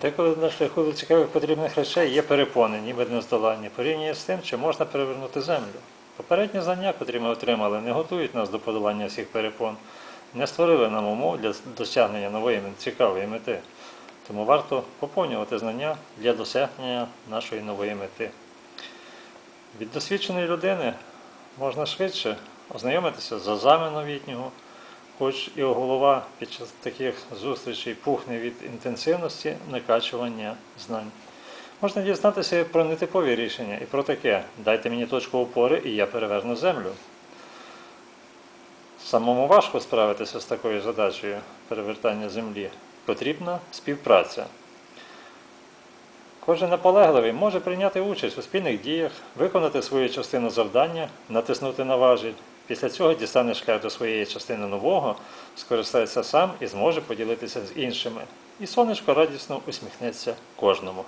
Деколи на шляху до цікавих потрібних речей є перепони, ніби нездоланні, порівняно з тим, чи можна перевернути землю. Попередні знання, котрі ми отримали, не готують нас до подолання всіх перепон, не створили нам умов для досягнення нової цікавої мети. Тому варто поповнювати знання для досягнення нашої нової мети. Від досвідченої людини можна швидше ознайомитися з азами новітнього, хоч і голова під час таких зустрічей пухне від інтенсивності накачування знань. Можна дізнатися про нетипові рішення і про таке. Дайте мені точку опори, і я переверну землю. Самому важко справитися з такою задачею перевертання землі. Потрібна співпраця. Кожен наполегливий може прийняти участь у спільних діях, виконати свою частину завдання, натиснути на важіль. Після цього дістане шлях до своєї частини нового, скористається сам і зможе поділитися з іншими. І сонечко радісно усміхнеться кожному.